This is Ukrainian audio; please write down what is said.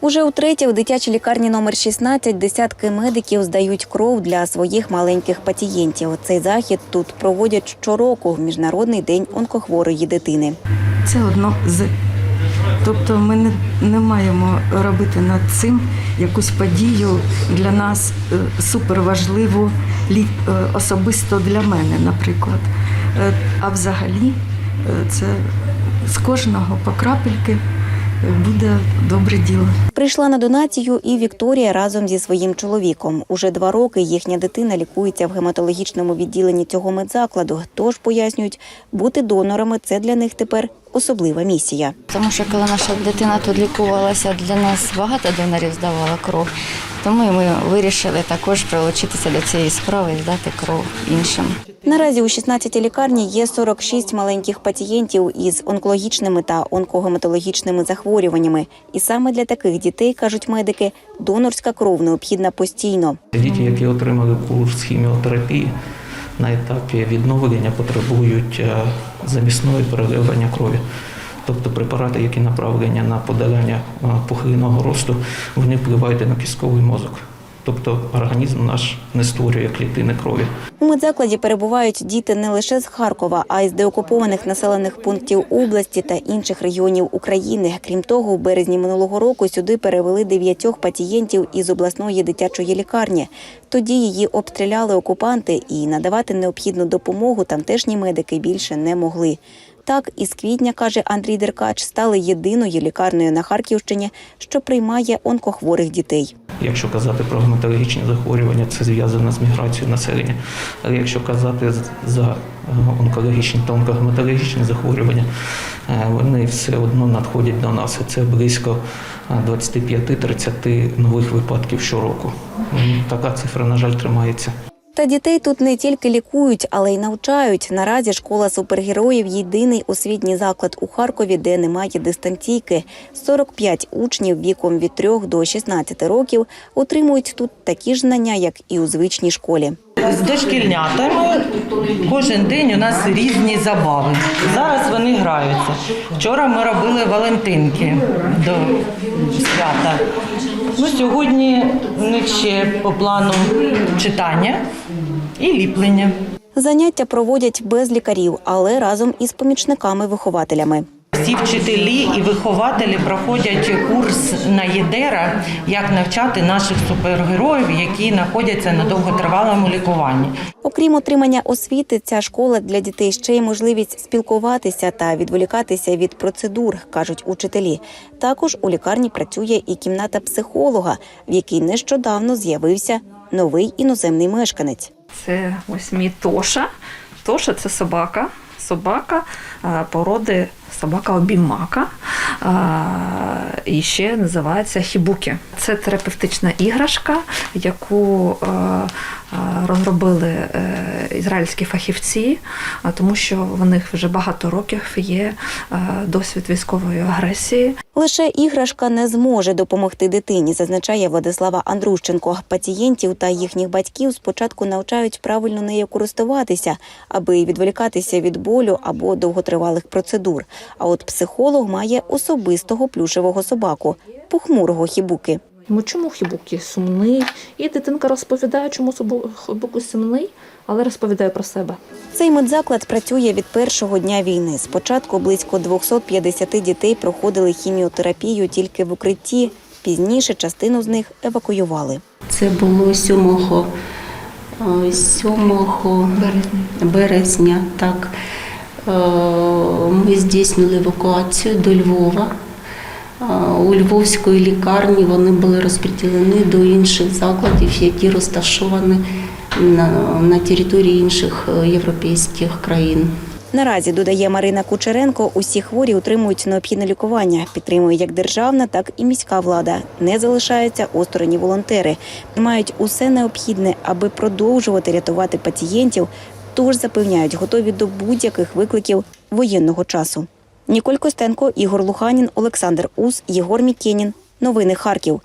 Уже утретє в дитячій лікарні номер 16 десятки медиків здають кров для своїх маленьких пацієнтів. Цей захід тут проводять щороку в міжнародний день онкохворої дитини. Це одно з. Тобто ми не, не маємо робити над цим якусь подію для нас е, суперважливу, е, особисто для мене, наприклад. Е, А взагалі це з кожного по крапельки буде добре діло. Прийшла на донацію і Вікторія разом зі своїм чоловіком. Уже два роки їхня дитина лікується в гематологічному відділенні цього медзакладу. Тож пояснюють, бути донорами це для них тепер особлива місія. Тому що коли наша дитина тут лікувалася, для нас багато донорів здавала кров. Тому ми вирішили також прилучитися до цієї справи і здати кров іншим. Наразі у 16-й лікарні є 46 маленьких пацієнтів із онкологічними та онкогематологічними захворюваннями. І саме для таких дітей, кажуть медики, донорська кров необхідна постійно. Діти, які отримали курс хіміотерапії на етапі відновлення, потребують е, замісної переливання крові. Тобто препарати, які направлені на подолання е, пухлинного росту, вони впливають на кістковий мозок. Тобто організм наш не створює клітини крові. У медзакладі перебувають діти не лише з Харкова, а й з деокупованих населених пунктів області та інших регіонів України. Крім того, у березні минулого року сюди перевели дев'ятьох пацієнтів із обласної дитячої лікарні. Тоді її обстріляли окупанти і надавати необхідну допомогу тамтешні медики більше не могли. Так, із квітня, каже Андрій Деркач, стали єдиною лікарнею на Харківщині, що приймає онкохворих дітей. Якщо казати про гематологічні захворювання, це зв'язано з міграцією населення. Але якщо казати за е, онкологічні та онкогематологічні захворювання, е, вони все одно надходять до нас. Це близько е, 25-30 нових випадків щороку. Така цифра, на жаль, тримається. Та дітей тут не тільки лікують, але й навчають. Наразі школа супергероїв єдиний освітній заклад у Харкові, де немає дистанційки. 45 учнів віком від 3 до 16 років отримують тут такі ж знання, як і у звичній школі. З дошкільнятами кожен день у нас різні забави. Зараз вони граються. Вчора ми робили Валентинки до свята. Ну, сьогодні в них ще по плану читання і ліплення. Заняття проводять без лікарів, але разом із помічниками-вихователями. Всі вчителі і вихователі проходять курс на ЄДЕРА, як навчати наших супергероїв, які знаходяться на довготривалому лікуванні. Окрім отримання освіти, ця школа для дітей ще й можливість спілкуватися та відволікатися від процедур, кажуть учителі. Також у лікарні працює і кімната психолога, в якій нещодавно з'явився новий іноземний мешканець. Це ось мій Тоша. Тоша це собака. Собака е, породи собака обімака. е, І ще називається хібуки. Це терапевтична іграшка, яку е, розробили ізраїльські фахівці, тому що в них вже багато років є е, досвід військової агресії. Лише іграшка не зможе допомогти дитині, зазначає Владислава Андрущенко. Пацієнтів та їхніх батьків спочатку навчають правильно нею користуватися, аби відволікатися від болю або довготривалих процедур. А от психолог має особистого плюшевого собаку похмурого хібуки. Ну чому хібуки сумний? І дитинка розповідає, чому хібуки сумний, але розповідає про себе. Цей медзаклад працює від першого дня війни. Спочатку близько 250 дітей проходили хіміотерапію тільки в укритті. Пізніше частину з них евакуювали. Це було 7, е, 7 березня. так. Е, Ми здійснили евакуацію до Львова. У Львовської лікарні вони були розподілені до інших закладів, які розташовані на, на території інших е, європейських країн. Наразі додає Марина Кучеренко, усі хворі отримують необхідне лікування. Підтримує як державна, так і міська влада. Не залишаються осторонні волонтери. Мають усе необхідне, аби продовжувати рятувати пацієнтів. Тож запевняють, готові до будь-яких викликів воєнного часу. Ніколь Костенко, Ігор Луханін, Олександр Ус, Єгор Мікенін. Новини Харків.